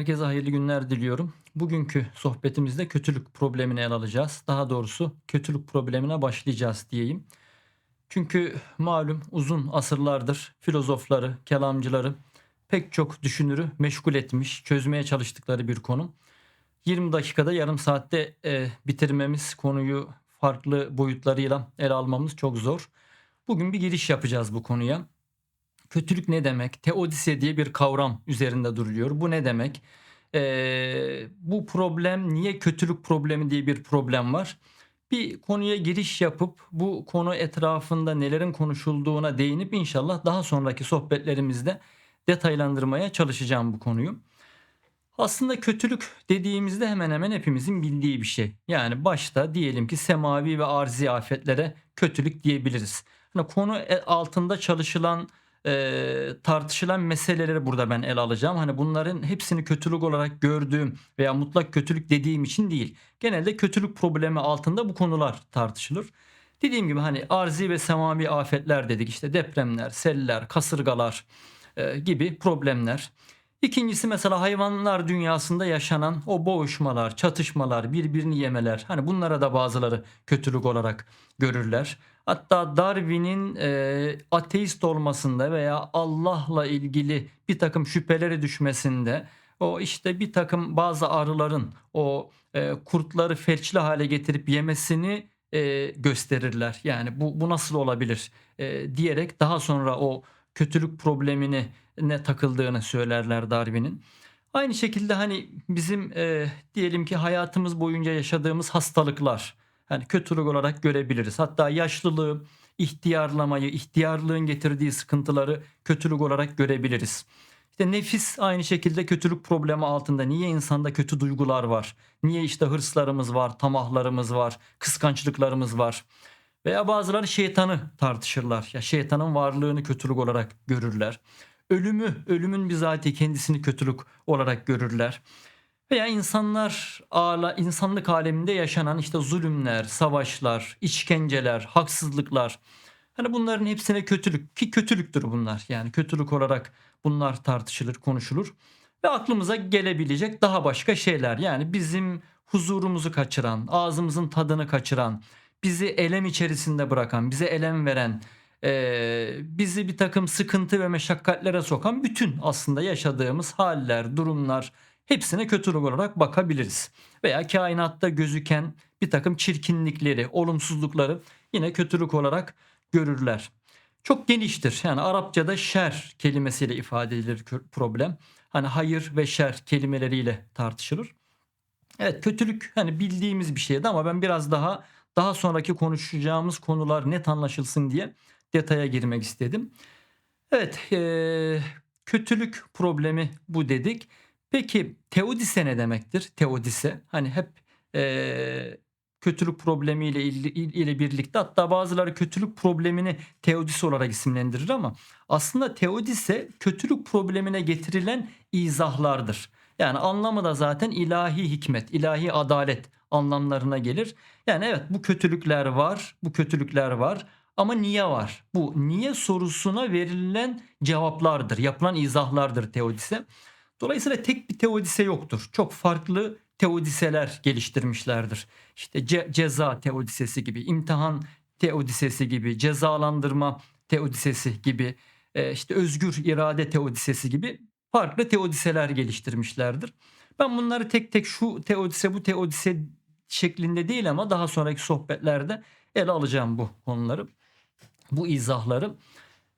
Herkese hayırlı günler diliyorum. Bugünkü sohbetimizde kötülük problemini ele alacağız. Daha doğrusu kötülük problemine başlayacağız diyeyim. Çünkü malum uzun asırlardır filozofları, kelamcıları pek çok düşünürü meşgul etmiş, çözmeye çalıştıkları bir konu. 20 dakikada yarım saatte e, bitirmemiz konuyu farklı boyutlarıyla ele almamız çok zor. Bugün bir giriş yapacağız bu konuya. Kötülük ne demek? Teodise diye bir kavram üzerinde duruluyor. Bu ne demek? Ee, bu problem niye kötülük problemi diye bir problem var? Bir konuya giriş yapıp bu konu etrafında nelerin konuşulduğuna değinip inşallah daha sonraki sohbetlerimizde detaylandırmaya çalışacağım bu konuyu. Aslında kötülük dediğimizde hemen hemen hepimizin bildiği bir şey. Yani başta diyelim ki semavi ve arzi afetlere kötülük diyebiliriz. Hani konu e- altında çalışılan e, tartışılan meseleleri burada ben ele alacağım. Hani bunların hepsini kötülük olarak gördüğüm veya mutlak kötülük dediğim için değil. Genelde kötülük problemi altında bu konular tartışılır. Dediğim gibi hani arzi ve semavi afetler dedik işte depremler, seller, kasırgalar e, gibi problemler. İkincisi mesela hayvanlar dünyasında yaşanan o boğuşmalar, çatışmalar, birbirini yemeler. Hani bunlara da bazıları kötülük olarak görürler. Hatta Darwin'in e, ateist olmasında veya Allah'la ilgili bir takım şüpheleri düşmesinde o işte bir takım bazı arıların o e, kurtları felçli hale getirip yemesini e, gösterirler. Yani bu, bu nasıl olabilir e, diyerek daha sonra o kötülük problemini ne takıldığını söylerler Darwin'in. Aynı şekilde hani bizim e, diyelim ki hayatımız boyunca yaşadığımız hastalıklar hani kötülük olarak görebiliriz. Hatta yaşlılığı, ihtiyarlamayı, ihtiyarlığın getirdiği sıkıntıları kötülük olarak görebiliriz. İşte nefis aynı şekilde kötülük problemi altında. Niye insanda kötü duygular var? Niye işte hırslarımız var, tamahlarımız var, kıskançlıklarımız var? Veya bazıları şeytanı tartışırlar. Ya şeytanın varlığını kötülük olarak görürler. Ölümü, ölümün bizatihi kendisini kötülük olarak görürler. Veya insanlar ağla, insanlık aleminde yaşanan işte zulümler, savaşlar, işkenceler, haksızlıklar. Hani bunların hepsine kötülük ki kötülüktür bunlar. Yani kötülük olarak bunlar tartışılır, konuşulur. Ve aklımıza gelebilecek daha başka şeyler. Yani bizim huzurumuzu kaçıran, ağzımızın tadını kaçıran, bizi elem içerisinde bırakan, bize elem veren, e, bizi bir takım sıkıntı ve meşakkatlere sokan bütün aslında yaşadığımız haller, durumlar hepsine kötülük olarak bakabiliriz. Veya kainatta gözüken bir takım çirkinlikleri, olumsuzlukları yine kötülük olarak görürler. Çok geniştir. Yani Arapçada şer kelimesiyle ifade edilir problem. Hani hayır ve şer kelimeleriyle tartışılır. Evet kötülük hani bildiğimiz bir şeydi ama ben biraz daha daha sonraki konuşacağımız konular net anlaşılsın diye detaya girmek istedim. Evet eee, kötülük problemi bu dedik. Peki teodise ne demektir? Teodise hani hep eee, kötülük problemiyle il- il- ile birlikte hatta bazıları kötülük problemini teodise olarak isimlendirir ama aslında teodise kötülük problemine getirilen izahlardır. Yani anlamı da zaten ilahi hikmet, ilahi adalet anlamlarına gelir. Yani evet bu kötülükler var, bu kötülükler var ama niye var? Bu niye sorusuna verilen cevaplardır, yapılan izahlardır teodise. Dolayısıyla tek bir teodise yoktur. Çok farklı teodiseler geliştirmişlerdir. İşte ce- ceza teodisesi gibi, imtihan teodisesi gibi, cezalandırma teodisesi gibi, e, işte özgür irade teodisesi gibi farklı teodiseler geliştirmişlerdir. Ben bunları tek tek şu teodise bu teodise şeklinde değil ama daha sonraki sohbetlerde ele alacağım bu konuları, bu izahları.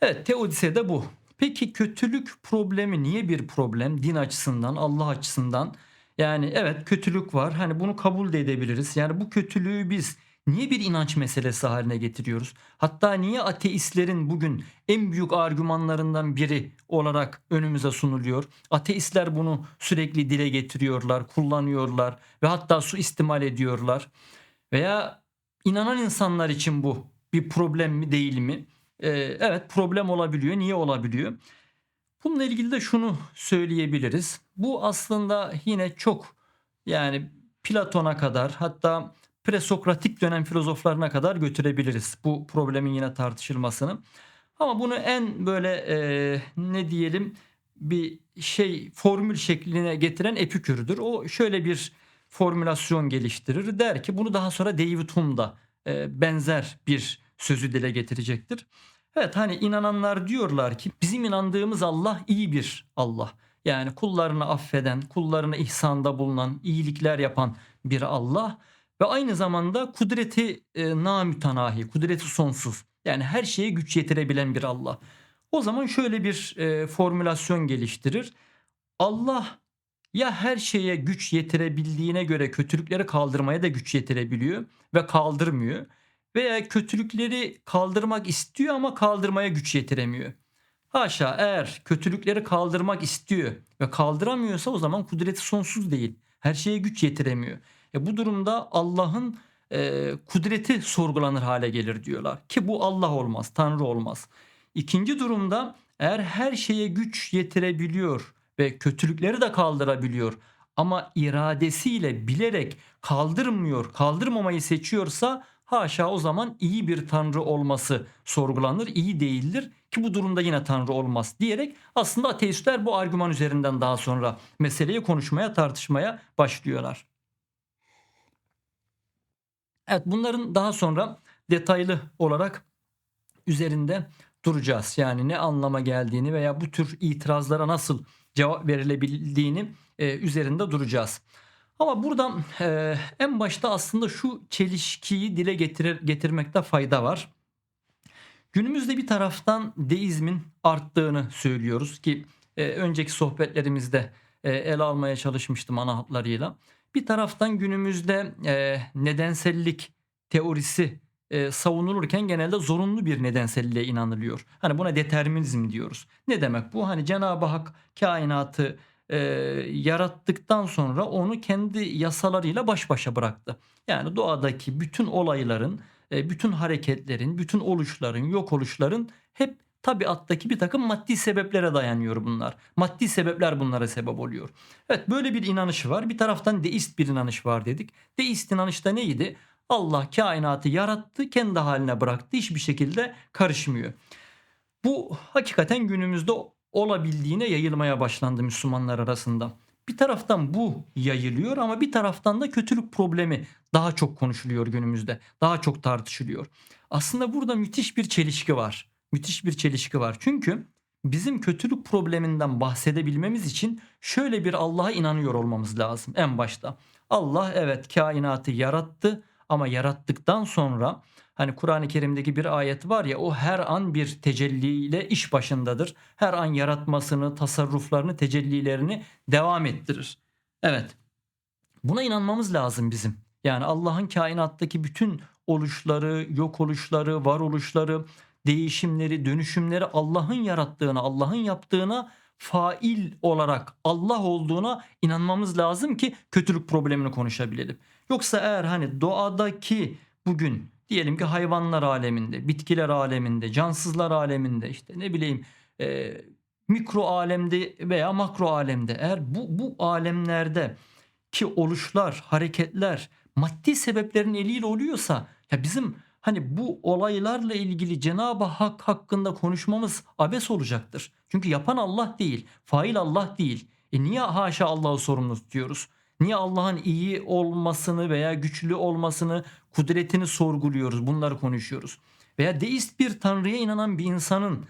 Evet teodise de bu. Peki kötülük problemi niye bir problem din açısından, Allah açısından? Yani evet kötülük var. Hani bunu kabul de edebiliriz. Yani bu kötülüğü biz niye bir inanç meselesi haline getiriyoruz? Hatta niye ateistlerin bugün en büyük argümanlarından biri olarak önümüze sunuluyor? Ateistler bunu sürekli dile getiriyorlar, kullanıyorlar ve hatta suistimal ediyorlar. Veya inanan insanlar için bu bir problem mi değil mi? Ee, evet problem olabiliyor. Niye olabiliyor? Bununla ilgili de şunu söyleyebiliriz. Bu aslında yine çok yani Platon'a kadar hatta presokratik dönem filozoflarına kadar götürebiliriz bu problemin yine tartışılmasını. Ama bunu en böyle e, ne diyelim bir şey formül şekline getiren Epikür'dür. O şöyle bir formülasyon geliştirir. Der ki bunu daha sonra David Hume da e, benzer bir sözü dile getirecektir. Evet hani inananlar diyorlar ki bizim inandığımız Allah iyi bir Allah. Yani kullarını affeden, kullarına ihsanda bulunan, iyilikler yapan bir Allah ve aynı zamanda kudreti e, namütenahi, kudreti sonsuz. Yani her şeye güç yetirebilen bir Allah. O zaman şöyle bir e, formülasyon geliştirir. Allah ya her şeye güç yetirebildiğine göre kötülükleri kaldırmaya da güç yetirebiliyor ve kaldırmıyor veya kötülükleri kaldırmak istiyor ama kaldırmaya güç yetiremiyor. Haşa eğer kötülükleri kaldırmak istiyor ve kaldıramıyorsa o zaman kudreti sonsuz değil. Her şeye güç yetiremiyor. E bu durumda Allah'ın e, kudreti sorgulanır hale gelir diyorlar. Ki bu Allah olmaz, Tanrı olmaz. İkinci durumda eğer her şeye güç yetirebiliyor ve kötülükleri de kaldırabiliyor ama iradesiyle bilerek kaldırmıyor, kaldırmamayı seçiyorsa haşa o zaman iyi bir tanrı olması sorgulanır, iyi değildir ki bu durumda yine tanrı olmaz diyerek aslında ateistler bu argüman üzerinden daha sonra meseleyi konuşmaya, tartışmaya başlıyorlar. Evet bunların daha sonra detaylı olarak üzerinde duracağız. Yani ne anlama geldiğini veya bu tür itirazlara nasıl cevap verilebildiğini e, üzerinde duracağız. Ama burada e, en başta aslında şu çelişkiyi dile getirir, getirmekte fayda var. Günümüzde bir taraftan deizmin arttığını söylüyoruz ki e, önceki sohbetlerimizde e, ele almaya çalışmıştım ana hatlarıyla. Bir taraftan günümüzde e, nedensellik teorisi e, savunulurken genelde zorunlu bir nedenselliğe inanılıyor. Hani buna determinizm diyoruz. Ne demek bu? Hani Cenab-ı Hak kainatı e, yarattıktan sonra onu kendi yasalarıyla baş başa bıraktı. Yani doğadaki bütün olayların, e, bütün hareketlerin, bütün oluşların, yok oluşların hep tabiattaki bir takım maddi sebeplere dayanıyor bunlar. Maddi sebepler bunlara sebep oluyor. Evet böyle bir inanış var. Bir taraftan deist bir inanış var dedik. Deist inanışta neydi? Allah kainatı yarattı, kendi haline bıraktı. Hiçbir şekilde karışmıyor. Bu hakikaten günümüzde olabildiğine yayılmaya başlandı Müslümanlar arasında. Bir taraftan bu yayılıyor ama bir taraftan da kötülük problemi daha çok konuşuluyor günümüzde. Daha çok tartışılıyor. Aslında burada müthiş bir çelişki var. Müthiş bir çelişki var. Çünkü bizim kötülük probleminden bahsedebilmemiz için şöyle bir Allah'a inanıyor olmamız lazım en başta. Allah evet kainatı yarattı ama yarattıktan sonra hani Kur'an-ı Kerim'deki bir ayet var ya o her an bir tecelliyle iş başındadır. Her an yaratmasını, tasarruflarını, tecellilerini devam ettirir. Evet. Buna inanmamız lazım bizim. Yani Allah'ın kainattaki bütün oluşları, yok oluşları, var oluşları, değişimleri, dönüşümleri Allah'ın yarattığına, Allah'ın yaptığına fail olarak Allah olduğuna inanmamız lazım ki kötülük problemini konuşabilelim. Yoksa eğer hani doğadaki bugün diyelim ki hayvanlar aleminde, bitkiler aleminde, cansızlar aleminde işte ne bileyim e, mikro alemde veya makro alemde eğer bu, bu alemlerde ki oluşlar, hareketler maddi sebeplerin eliyle oluyorsa ya bizim hani bu olaylarla ilgili Cenab-ı Hak hakkında konuşmamız abes olacaktır. Çünkü yapan Allah değil, fail Allah değil. E niye haşa Allah'ı sorumlu tutuyoruz? Niye Allah'ın iyi olmasını veya güçlü olmasını, kudretini sorguluyoruz, bunları konuşuyoruz? Veya deist bir tanrıya inanan bir insanın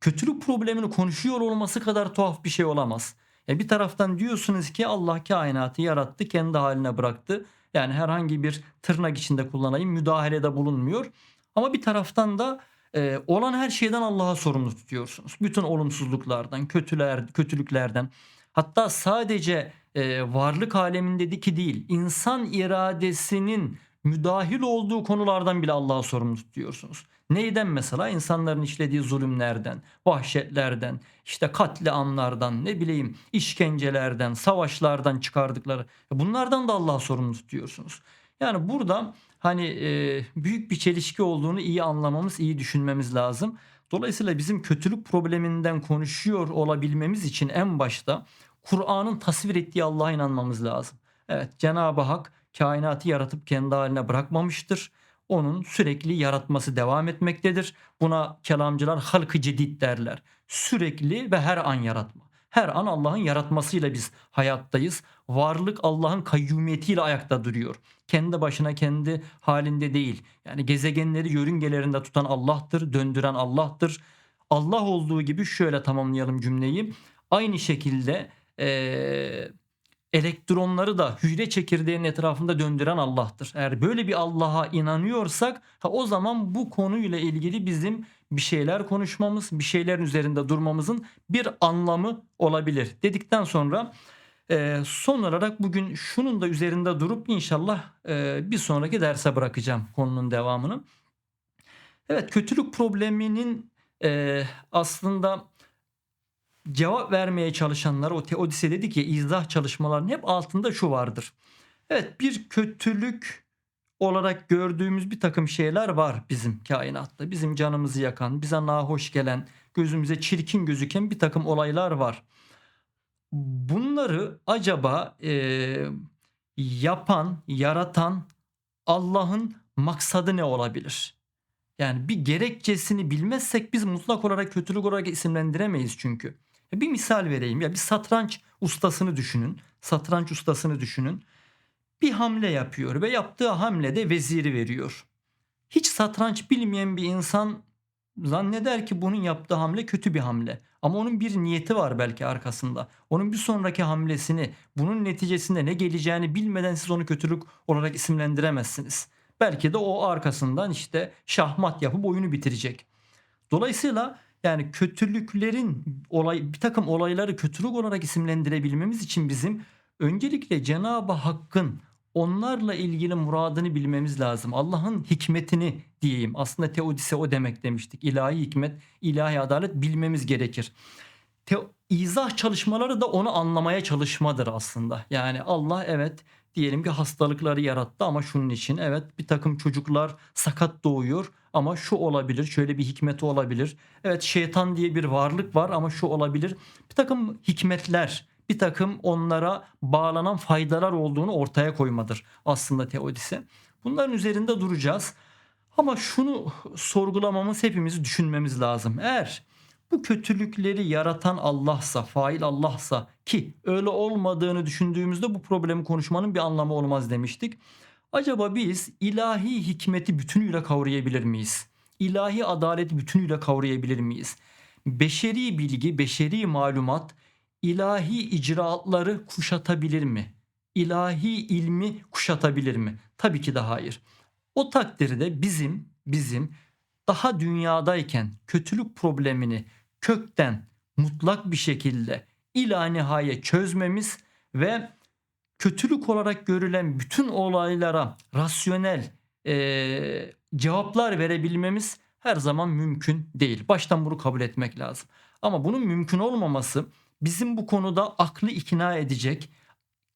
kötülük problemini konuşuyor olması kadar tuhaf bir şey olamaz. Ya bir taraftan diyorsunuz ki Allah kainatı yarattı, kendi haline bıraktı. Yani herhangi bir tırnak içinde kullanayım müdahalede bulunmuyor. Ama bir taraftan da e, olan her şeyden Allah'a sorumlu tutuyorsunuz. Bütün olumsuzluklardan, kötüler, kötülüklerden. Hatta sadece e, varlık alemindeki değil, insan iradesinin müdahil olduğu konulardan bile Allah'a sorumlu tutuyorsunuz. Neyden mesela? insanların işlediği zulümlerden, vahşetlerden, işte katliamlardan, ne bileyim işkencelerden, savaşlardan çıkardıkları. Bunlardan da Allah'a sorumlu tutuyorsunuz. Yani burada hani e, büyük bir çelişki olduğunu iyi anlamamız, iyi düşünmemiz lazım. Dolayısıyla bizim kötülük probleminden konuşuyor olabilmemiz için en başta Kur'an'ın tasvir ettiği Allah'a inanmamız lazım. Evet Cenab-ı Hak kainatı yaratıp kendi haline bırakmamıştır. Onun sürekli yaratması devam etmektedir. Buna kelamcılar halkı cedid derler. Sürekli ve her an yaratma. Her an Allah'ın yaratmasıyla biz hayattayız. Varlık Allah'ın kayyumiyetiyle ayakta duruyor. Kendi başına kendi halinde değil. Yani gezegenleri yörüngelerinde tutan Allah'tır, döndüren Allah'tır. Allah olduğu gibi şöyle tamamlayalım cümleyi. Aynı şekilde eee elektronları da hücre çekirdeğinin etrafında döndüren Allah'tır. Eğer böyle bir Allah'a inanıyorsak ha, o zaman bu konuyla ilgili bizim bir şeyler konuşmamız, bir şeylerin üzerinde durmamızın bir anlamı olabilir dedikten sonra e, son olarak bugün şunun da üzerinde durup inşallah e, bir sonraki derse bırakacağım konunun devamını. Evet kötülük probleminin e, aslında cevap vermeye çalışanlar o Teodise dedik ya izah çalışmalarının hep altında şu vardır. Evet bir kötülük olarak gördüğümüz bir takım şeyler var bizim kainatta. Bizim canımızı yakan, bize nahoş gelen, gözümüze çirkin gözüken bir takım olaylar var. Bunları acaba e, yapan, yaratan Allah'ın maksadı ne olabilir? Yani bir gerekçesini bilmezsek biz mutlak olarak kötülük olarak isimlendiremeyiz çünkü. Bir misal vereyim. Ya bir satranç ustasını düşünün. Satranç ustasını düşünün. Bir hamle yapıyor ve yaptığı hamlede veziri veriyor. Hiç satranç bilmeyen bir insan zanneder ki bunun yaptığı hamle kötü bir hamle. Ama onun bir niyeti var belki arkasında. Onun bir sonraki hamlesini, bunun neticesinde ne geleceğini bilmeden siz onu kötülük olarak isimlendiremezsiniz. Belki de o arkasından işte şahmat yapıp oyunu bitirecek. Dolayısıyla yani kötülüklerin olay bir takım olayları kötülük olarak isimlendirebilmemiz için bizim öncelikle Cenab-ı Hakk'ın onlarla ilgili muradını bilmemiz lazım. Allah'ın hikmetini diyeyim. Aslında teodise o demek demiştik. İlahi hikmet, ilahi adalet bilmemiz gerekir. Te izah çalışmaları da onu anlamaya çalışmadır aslında. Yani Allah evet diyelim ki hastalıkları yarattı ama şunun için evet bir takım çocuklar sakat doğuyor ama şu olabilir şöyle bir hikmeti olabilir. Evet şeytan diye bir varlık var ama şu olabilir. Bir takım hikmetler bir takım onlara bağlanan faydalar olduğunu ortaya koymadır aslında teodise. Bunların üzerinde duracağız. Ama şunu sorgulamamız hepimizi düşünmemiz lazım. Eğer bu kötülükleri yaratan Allah'sa, fail Allah'sa ki öyle olmadığını düşündüğümüzde bu problemi konuşmanın bir anlamı olmaz demiştik. Acaba biz ilahi hikmeti bütünüyle kavrayabilir miyiz? İlahi adaleti bütünüyle kavrayabilir miyiz? Beşeri bilgi, beşeri malumat ilahi icraatları kuşatabilir mi? İlahi ilmi kuşatabilir mi? Tabii ki de hayır. O takdirde bizim bizim daha dünyadayken kötülük problemini kökten mutlak bir şekilde ila nihaye çözmemiz ve kötülük olarak görülen bütün olaylara rasyonel e, cevaplar verebilmemiz her zaman mümkün değil. Baştan bunu kabul etmek lazım. Ama bunun mümkün olmaması bizim bu konuda aklı ikna edecek,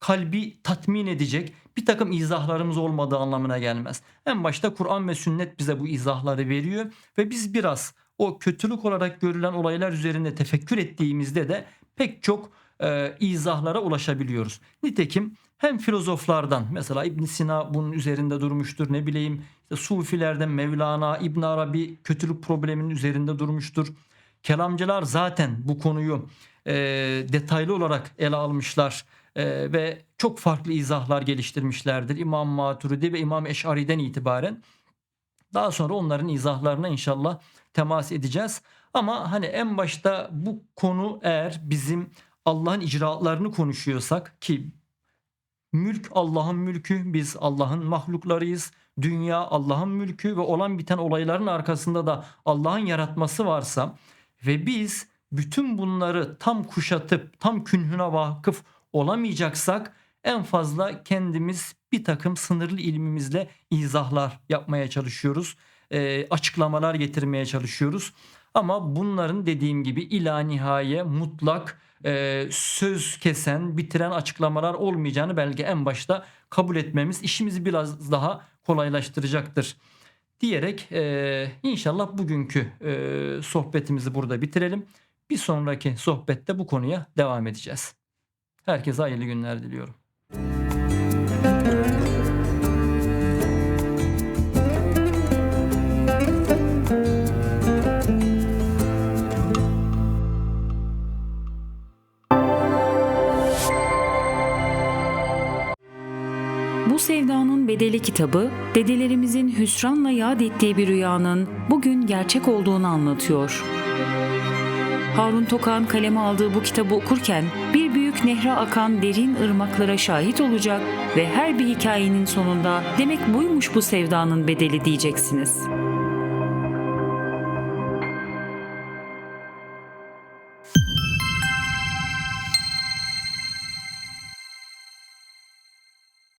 kalbi tatmin edecek bir takım izahlarımız olmadığı anlamına gelmez. En başta Kur'an ve sünnet bize bu izahları veriyor ve biz biraz o kötülük olarak görülen olaylar üzerinde tefekkür ettiğimizde de pek çok e, izahlara ulaşabiliyoruz. Nitekim hem filozoflardan mesela İbn Sina bunun üzerinde durmuştur ne bileyim işte Sufilerden Mevlana İbn Arabi kötülük probleminin üzerinde durmuştur. Kelamcılar zaten bu konuyu e, detaylı olarak ele almışlar e, ve çok farklı izahlar geliştirmişlerdir. İmam Maturidi ve İmam Eş'ari'den itibaren. Daha sonra onların izahlarına inşallah temas edeceğiz. Ama hani en başta bu konu eğer bizim Allah'ın icraatlarını konuşuyorsak ki mülk Allah'ın mülkü, biz Allah'ın mahluklarıyız. Dünya Allah'ın mülkü ve olan biten olayların arkasında da Allah'ın yaratması varsa ve biz bütün bunları tam kuşatıp tam künhüne vakıf olamayacaksak en fazla kendimiz bir takım sınırlı ilmimizle izahlar yapmaya çalışıyoruz. E, açıklamalar getirmeye çalışıyoruz. Ama bunların dediğim gibi ila nihaye mutlak e, söz kesen, bitiren açıklamalar olmayacağını belki en başta kabul etmemiz işimizi biraz daha kolaylaştıracaktır diyerek e, inşallah bugünkü e, sohbetimizi burada bitirelim. Bir sonraki sohbette bu konuya devam edeceğiz. Herkese hayırlı günler diliyorum. Bedeli kitabı, dedelerimizin hüsranla yad ettiği bir rüyanın bugün gerçek olduğunu anlatıyor. Harun Tokan kaleme aldığı bu kitabı okurken bir büyük nehre akan derin ırmaklara şahit olacak ve her bir hikayenin sonunda demek buymuş bu sevdanın bedeli diyeceksiniz.